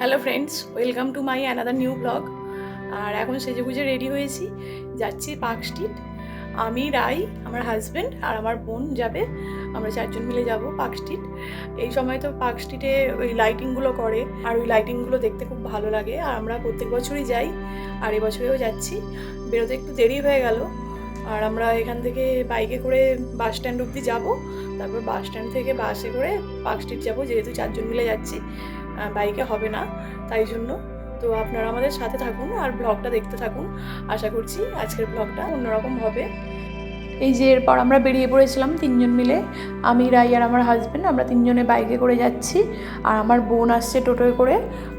Hello friends welcome to my another new blog আর এখন সেজে গুজে রেডি হয়েছি। যাচ্ছি পার্ক স্ট্রিট আমি রাই, আমার হাজব্যান্ড আর আমার বোন যাবে। আমরা চারজন মিলে যাব পার্ক স্ট্রিট এই সময় তো পার্ক স্ট্রিটে ওই লাইটিংগুলো করে, আর ওই লাইটিংগুলো দেখতে খুব ভালো লাগে। আর আমরা প্রত্যেক বছরই যাই, আর এবছরেও যাচ্ছি। বেরোতে একটু দেরি হয়ে গেল। আর আমরা এখান থেকে বাইকে করে বাস স্ট্যান্ড অবধি যাব। তারপর বাস স্ট্যান্ড থেকে বাসে করে পার্ক স্ট্রিট যাব। যেহেতু চারজন মিলে যাচ্ছি। বাইকে হবে না, তাই জন্য। তো আপনারা আমাদের সাথে থাকুন আর ব্লগটা দেখতে থাকুন। আশা করছি আজকের ব্লগটা অন্যরকম হবে। এই যে এরপর আমরা বেরিয়ে পড়েছিলাম তিনজন মিলে। আমি, রাই আর আমার হাজব্যান্ড আমরা তিনজনে বাইকে করে যাচ্ছি। আর আমার বোন আসছে টোটোয় করে।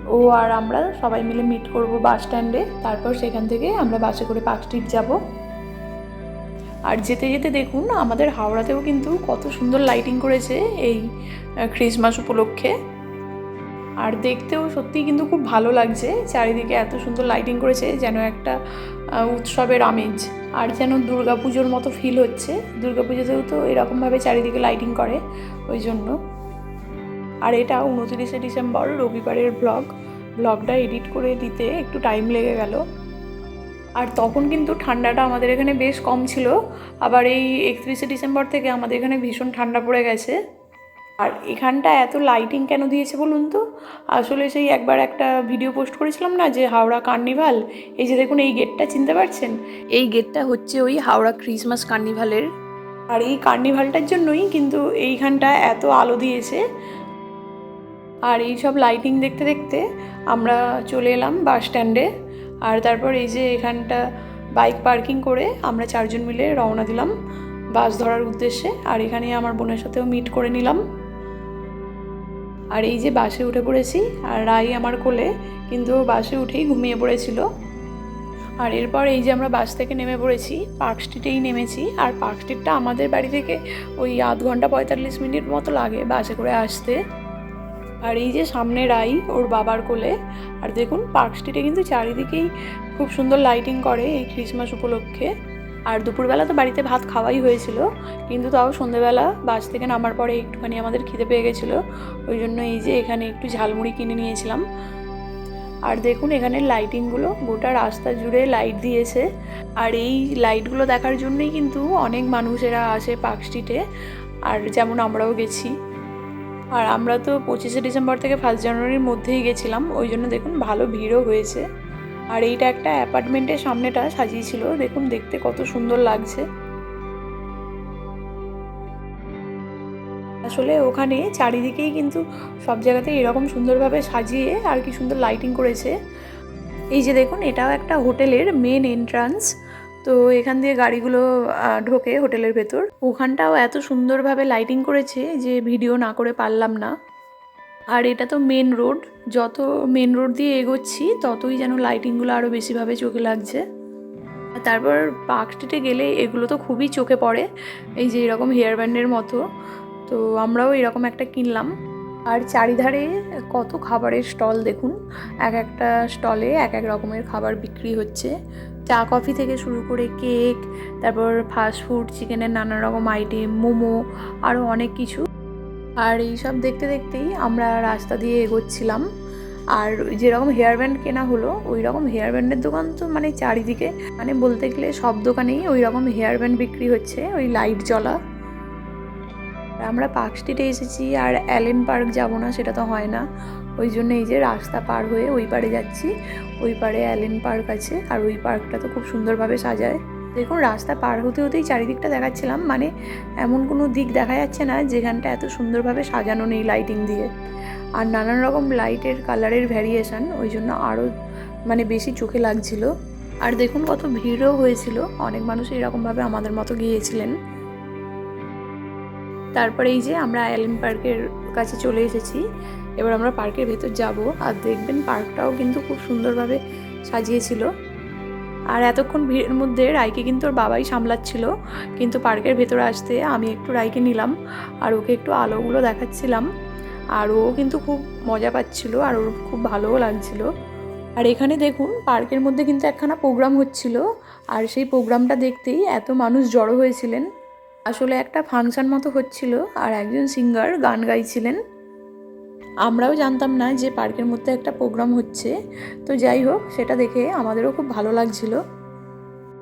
ও আর আমরা সবাই মিলে মিট করব বাস স্ট্যান্ডে তারপর সেখান থেকে আমরা বাসে করে পার্ক স্ট্রিট যাব। আর যেতে যেতে দেখুন, আমাদের হাওড়াতেও কিন্তু কত সুন্দর লাইটিং করেছে এই ক্রিসমাস উপলক্ষে। আর দেখতেও সত্যিই কিন্তু খুব ভালো লাগছে, চারিদিকে এত সুন্দর লাইটিং করেছে যেন একটা উৎসবের আমেজ আর যেন দুর্গাপুজোর মতো ফিল হচ্ছে। দুর্গাপুজোতেও তো এরকমভাবে চারিদিকে লাইটিং করে, ওই জন্য। আর এটা উনতিরিশে ডিসেম্বর, রবিবারের ব্লগ ব্লগটা এডিট করে দিতে একটু টাইম লেগে গেল। আর তখন কিন্তু ঠান্ডাটা আমাদের এখানে বেশ কম ছিল। আবার এই একত্রিশে ডিসেম্বর থেকে আমাদের এখানে ভীষণ ঠান্ডা পড়ে গেছে। আর এখানটা এত লাইটিং কেন দিয়েছে বলুন তো? আসলে সেই একবার একটা ভিডিও পোস্ট করেছিলাম না যে হাওড়া কার্নিভাল এই যে দেখুন এই গেটটা চিনতে পারছেন? এই গেটটা হচ্ছে ওই হাওড়া ক্রিসমাস কার্নিভালের আর এই কার্নিভালটার জন্যই কিন্তু এইখানটা এত আলো দিয়েছে। আর এই সব লাইটিং দেখতে দেখতে আমরা চলে এলাম বাস স্ট্যান্ডে আর তারপর এই যে এখানটা বাইক পার্কিং করে আমরা চারজন মিলে রওনা দিলাম বাস ধরার উদ্দেশ্যে। আর এখানে আমার বোনের সাথেও মিট করে নিলাম। আর এই যে বাসে উঠে পড়েছি আর রাই আমার কোলে, কিন্তু বাসে উঠেই ঘুমিয়ে পড়েছিল। আর এরপর এই যে আমরা বাস থেকে নেমে পড়েছি, পার্ক স্ট্রিটেই নেমেছি, আর পার্ক স্ট্রিটটা আমাদের বাড়ি থেকে ওই আধ ঘণ্টা পঁয়তাল্লিশ মিনিট মতো লাগে বাসে করে আসতে। আর এই যে সামনে রাই, ওর বাবার কোলে, আর দেখুন পার্ক স্ট্রিটে কিন্তু চারিদিকেই খুব সুন্দর লাইটিং করে এই ক্রিসমাস উপলক্ষে। আর দুপুরবেলা তো বাড়িতে ভাত খাওয়াই হয়েছিল, কিন্তু তাও সন্ধেবেলা বাস থেকে নামার পরে একটুখানি আমাদের খিদে পেয়ে গেছিল, ওই জন্য এই যে এখানে একটু ঝালমুড়ি কিনে নিয়েছিলাম। আর দেখুন এখানে লাইটিংগুলো, গোটা রাস্তা জুড়ে লাইট দিয়েছে, আর এই লাইটগুলো দেখার জন্যই কিন্তু অনেক মানুষেরা আসে পার্ক স্ট্রিটে, আর যেমন আমরাও গেছি। আর আমরা তো পঁচিশে ডিসেম্বর থেকে ফার্স্ট জানুয়ারির মধ্যেই গেছিলাম, ওই জন্য দেখুন ভালো ভিড়ও হয়েছে। আর এইটা একটা অ্যাপার্টমেন্টের সামনেটা সাজিয়েছিল। দেখুন, দেখতে কত সুন্দর লাগছে। আসলে ওখানে চারিদিকেই কিন্তু সব জায়গাতেই এরকম সুন্দরভাবে সাজিয়ে আর কি সুন্দর লাইটিং করেছে। এই যে দেখুন, এটাও একটা হোটেলের মেন এন্ট্রান্স তো এখান দিয়ে গাড়িগুলো ঢোকে হোটেলের ভেতর। ওখানটাও এত সুন্দরভাবে লাইটিং করেছে যে ভিডিও না করে পারলাম না। আর এটা তো মেন রোড যত মেন রোড দিয়ে এগোচ্ছি, ততই যেন লাইটিংগুলো আরও বেশিভাবে চোখে লাগছে। তারপর পার্ক স্ট্রিটে গেলে এগুলো তো খুবই চোখে পড়ে, এই যে এরকম হেয়ার ব্যান্ডের মতো। তো আমরাও এরকম একটা কিনলাম। আর চারিধারে কত খাবারের স্টল দেখুন, এক একটা স্টলে এক এক রকমের খাবার বিক্রি হচ্ছে। চা কফি থেকে শুরু করে কেক তারপর ফাস্ট ফুড চিকেনের নানা রকম আইটেম মোমো আরও অনেক কিছু। আর এই সব দেখতে দেখতেই আমরা রাস্তা দিয়ে এগোচ্ছিলাম। আর যেরকম হেয়ার ব্যান্ড কেনা হলো ওই রকম হেয়ার ব্যান্ডের দোকান তো মানে চারিদিকে। মানে বলতে গেলে সব দোকানেই ওই রকম হেয়ার ব্যান্ড বিক্রি হচ্ছে, ওই লাইট জ্বলা। আমরা পার্ক স্ট্রিটে এসেছি আর অ্যালেন পার্ক যাব না, সেটা তো হয় না। ওই জন্য এই যে রাস্তা পার হয়ে ওই পারে যাচ্ছি। ওই পারে অ্যালেন পার্ক আছে, আর ওই পার্কটা তো খুব সুন্দরভাবে সাজায়। দেখুন, রাস্তা পার হতে হতেই চারিদিকটা দেখাচ্ছিলাম। মানে এমন কোনো দিক দেখা যাচ্ছে না, যেখানটা এত সুন্দরভাবে সাজানো নেই লাইটিং দিয়ে। আর নানান রকম লাইটের কালারের ভ্যারিয়েশন ওই জন্য আরও মানে বেশি চোখে লাগছিল। আর দেখুন, কত ভিড়ও হয়েছিল। অনেক মানুষ এরকমভাবে আমাদের মতো গিয়েছিলেন। তারপরে এই যে আমরা অ্যালেন পার্কের কাছে চলে এসেছি। এবার আমরা পার্কের ভেতর যাব। আর দেখবেন পার্কটাও কিন্তু খুব সুন্দরভাবে সাজিয়েছিল। আর এতক্ষণ ভিড়ের মধ্যে রাইকে কিন্তু ওর বাবাই সামলাচ্ছিল। কিন্তু পার্কের ভেতরে আসতে আমি একটু রাইকে নিলাম আর ওকে একটু আলোগুলো দেখাচ্ছিলাম। আর ও কিন্তু খুব মজা পাচ্ছিল আর ওর খুব ভালোও লাগছিল। আর এখানে দেখুন, পার্কের মধ্যে কিন্তু একখানা প্রোগ্রাম হচ্ছিল। আর সেই প্রোগ্রামটা দেখতেই এত মানুষ জড়ো হয়েছিলেন। আসলে একটা ফাংশন মতো হচ্ছিল আর একজন সিঙ্গার গান গাইছিলেন। আমরাও জানতাম না যে পার্কের মধ্যে একটা প্রোগ্রাম হচ্ছে। তো যাই হোক, সেটা দেখে আমাদেরও খুব ভালো লাগছিল।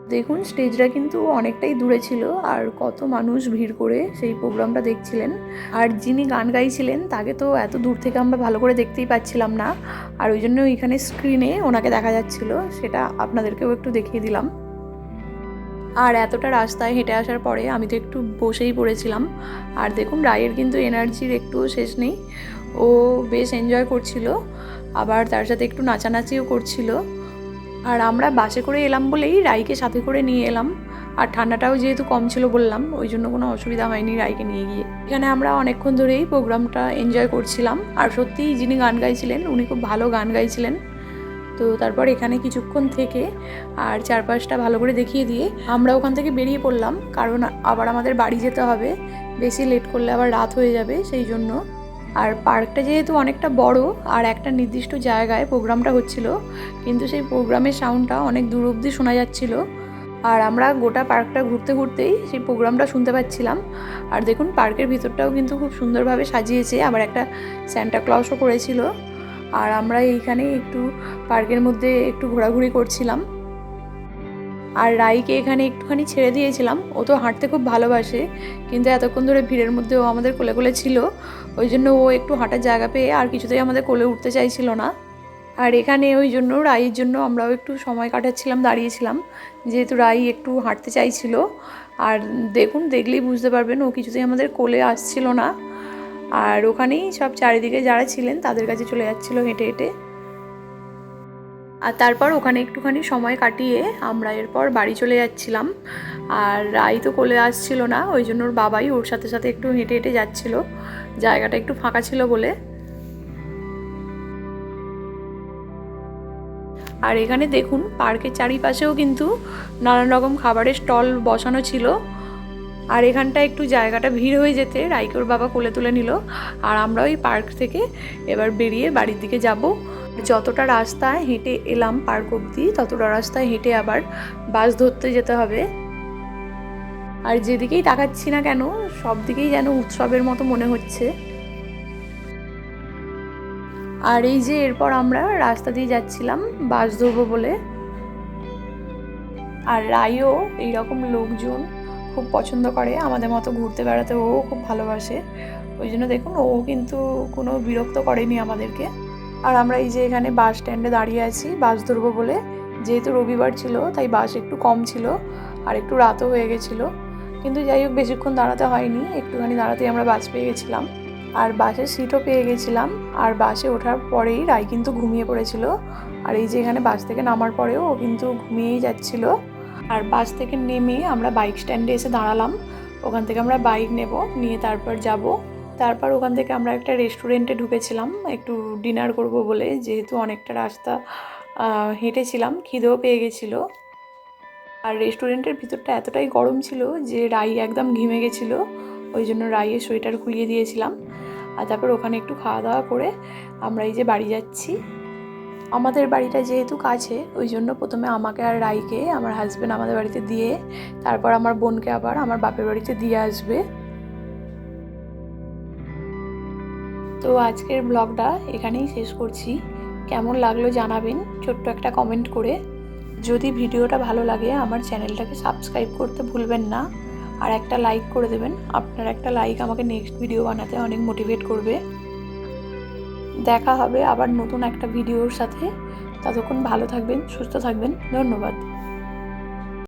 দেখুন, স্টেজটা কিন্তু অনেকটাই দূরে ছিল আর কত মানুষ ভিড় করে সেই প্রোগ্রামটা দেখছিলেন। আর যিনি গান গাইছিলেন, তাকে তো এত দূর থেকে আমরা ভালো করে দেখতেই পাচ্ছিলাম না। আর ওই জন্য ওইখানে স্ক্রিনে ওনাকে দেখা যাচ্ছিল, সেটা আপনাদেরকেও একটু দেখিয়ে দিলাম। আর এতটা রাস্তায় হেঁটে আসার পরে আমি তো একটু বসেই পড়েছিলাম। আর দেখুন, রায়ের কিন্তু এনার্জির একটুও শেষ নেই। ও বেশ এনজয় করছিল, আবার তার সাথে একটু নাচানাচিও করছিল। আর আমরা বাসে করে এলাম বলেই রাইকে সাথে করে নিয়ে এলাম। আর ঠান্ডাটাও যেহেতু কম ছিল বললাম, ওই জন্য কোনো অসুবিধা হয়নি রাইকে নিয়ে গিয়ে। এখানে আমরা অনেকক্ষণ ধরেই প্রোগ্রামটা এনজয় করছিলাম। আর সত্যিই যিনি গান গাইছিলেন, উনি খুব ভালো গান গাইছিলেন। তো তারপর এখানে কিছুক্ষণ থেকে আর চারপাশটা ভালো করে দেখিয়ে দিয়ে আমরা ওখান থেকে বেরিয়ে পড়লাম। কারণ আবার আমাদের বাড়ি যেতে হবে, বেশি লেট করলে আবার রাত হয়ে যাবে, সেই জন্য আর পার্কটা যেহেতু অনেকটা বড়, আর একটা নির্দিষ্ট জায়গায় প্রোগ্রামটা হচ্ছিল, কিন্তু সেই প্রোগ্রামের সাউন্ডটা অনেক দূর অবধি শোনা যাচ্ছিল। আর আমরা গোটা পার্কটা ঘুরতে ঘুরতেই সেই প্রোগ্রামটা শুনতে পাচ্ছিলাম। আর দেখুন, পার্কের ভিতরটাও কিন্তু খুব সুন্দরভাবে সাজিয়েছে, আবার একটা স্যান্টা ক্লসও করেছিল। আর আমরা এইখানে একটু পার্কের মধ্যে একটু ঘোরাঘুরি করছিলাম। আর রাইকে এখানে একটুখানি ছেড়ে দিয়েছিলাম। ও তো হাঁটতে খুব ভালোবাসে, কিন্তু এতক্ষণ ধরে ভিড়ের মধ্যে ও আমাদের কোলে কোলে ছিল। ওই জন্য ও একটু হাঁটার জায়গা পেয়ে আর কিছুতেই আমাদের কোলে উঠতে চাইছিল না। আর এখানে ওই জন্য রাইয়ের জন্য আমরাও একটু সময় কাটাচ্ছিলাম, দাঁড়িয়েছিলাম। যেহেতু রাই একটু হাঁটতে চাইছিল। আর দেখুন, দেখলেই বুঝতে পারবেন, ও কিছুতেই আমাদের কোলে আসছিল না। আর ওখানেই সব চারিদিকে যারা ছিলেন, তাদের কাছে চলে যাচ্ছিল হেঁটে হেঁটে। আর তারপর ওখানে একটুখানি সময় কাটিয়ে আমরা এরপর বাড়ি চলে যাচ্ছিলাম। আর রাই তো কোলে আসছিল না, ওই জন্য ওর বাবাই ওর সাথে সাথে একটু হেঁটে হেঁটে যাচ্ছিল। জায়গাটা একটু ফাঁকা ছিল বলে। আর এখানে দেখুন, পার্কের চারিপাশেও কিন্তু নানান রকম খাবারের স্টল বসানো ছিল। আর এখানটা একটু জায়গাটা ভিড় হয়ে যেতে রাইকোর বাবা কোলে তুলে নিল। আর আমরা ওই পার্ক থেকে এবার বেরিয়ে বাড়ির দিকে যাব। যতটা রাস্তায় হেঁটে এলাম পার্ক অবধি, ততটা রাস্তায় হেঁটে আবার বাস ধরতে যেতে হবে। আর যেদিকেই তাকাচ্ছি না কেন সব দিকেই যেন উৎসবের মতো মনে হচ্ছে। আর এই যে এরপর আমরা রাস্তা দিয়ে যাচ্ছিলাম, বাস ধরবো বলে। আর রাইও এইরকম লোকজন খুব পছন্দ করে, আমাদের মতো ঘুরতে বেড়াতে, ও খুব ভালোবাসে। ওই জন্য দেখুন, ও কিন্তু কোনো বিরক্ত করেনি আমাদেরকে। আর আমরা এই যে এখানে বাস স্ট্যান্ডে দাঁড়িয়ে আছি, বাস ধরবো বলে। যেহেতু রবিবার ছিল, তাই বাস একটু কম ছিল আর একটু রাতও হয়ে গেছিল। কিন্তু যাই হোক, বেশিক্ষণ দাঁড়াতে হয়নি, একটুখানি দাঁড়াতেই আমরা বাস পেয়ে গেছিলাম। আর বাসের সিটও পেয়ে গেছিলাম, আর বাসে ওঠার পরেই রায় কিন্তু ঘুমিয়ে পড়েছিল। আর এই যে এখানে বাস থেকে নামার পরেও ও কিন্তু ঘুমিয়েই যাচ্ছিল। আর বাস থেকে নেমে আমরা বাইক স্ট্যান্ডে এসে দাঁড়ালাম। ওখান থেকে আমরা বাইক নেব, নিয়ে তারপর যাব। তারপর ওখান থেকে আমরা একটা রেস্টুরেন্টে ঢুকেছিলাম। একটু ডিনার করব বলে, যেহেতু অনেকটা রাস্তা হেঁটেছিলাম, খিদেও পেয়ে গেছিল। আর রেস্টুরেন্টের ভিতরটা এতটাই গরম ছিল যে রাই একদম ঘিমে গেছিল। ওই জন্য রাইয়ের সোয়েটার খুলিয়ে দিয়েছিলাম। আর তারপর ওখানে একটু খাওয়া দাওয়া করে আমরা এই যে বাড়ি যাচ্ছি। আমাদের বাড়িটা যেহেতু কাছে, ওই জন্য প্রথমে আমাকে আর রাইকে, আমার হাজব্যান্ড আমাদের বাড়িতে দিয়ে, তারপর আমার বোনকে আবার আমার বাপের বাড়িতে দিয়ে আসবে। তো আজকের ব্লগটা এখানেই শেষ করছি। কেমন লাগল জানাবেন, ছোট্ট একটা কমেন্ট করে। যদি ভিডিওটা ভালো লাগে, আমার চ্যানেলটাকে সাবস্ক্রাইব করতে ভুলবেন না। আর একটা লাইক করে দেবেন, আপনার একটা লাইক আমাকে নেক্সট ভিডিও বানাতে অনেক মোটিভেট করবে। দেখা হবে আবার নতুন একটা ভিডিওর সাথে। ততক্ষণ ভালো থাকবেন, সুস্থ থাকবেন, ধন্যবাদ।